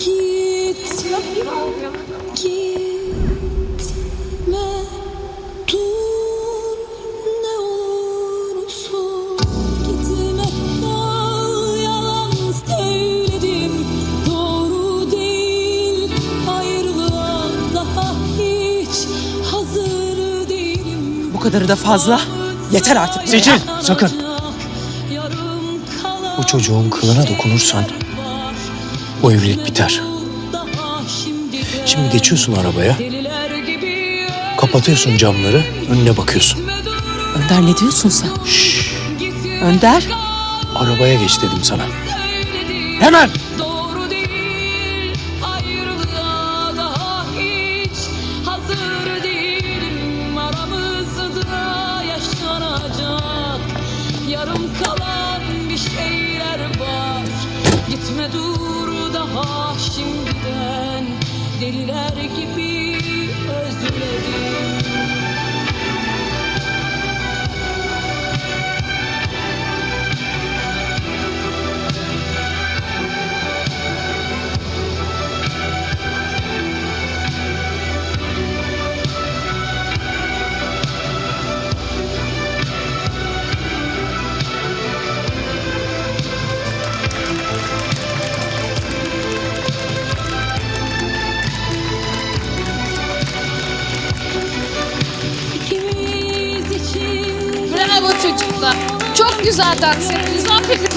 Gitme, gitme, dur ne olursun gitme. Yalan söyledim, doğru değil. Ayrılığa daha hiç hazır değilim. Bu kadarı da fazla. Yeter artık. Seçil, sakın. Bu çocuğun kılına dokunursan bu evlilik biter. şimdi geçiyorsun arabaya, kapatıyorsun camları, önüne bakıyorsun. Önder ne diyorsun sen? Şşş, Önder. arabaya geç dedim sana. Hemen! Doğru değil ayrılığa daha hiç hazır değilim aramızda yaşanacak yarım kalan bir şeyler var gitme dur daha şimdiden deliler gibi özledim Bravo çocuklar. Çok güzel dans ettiniz. Aferin.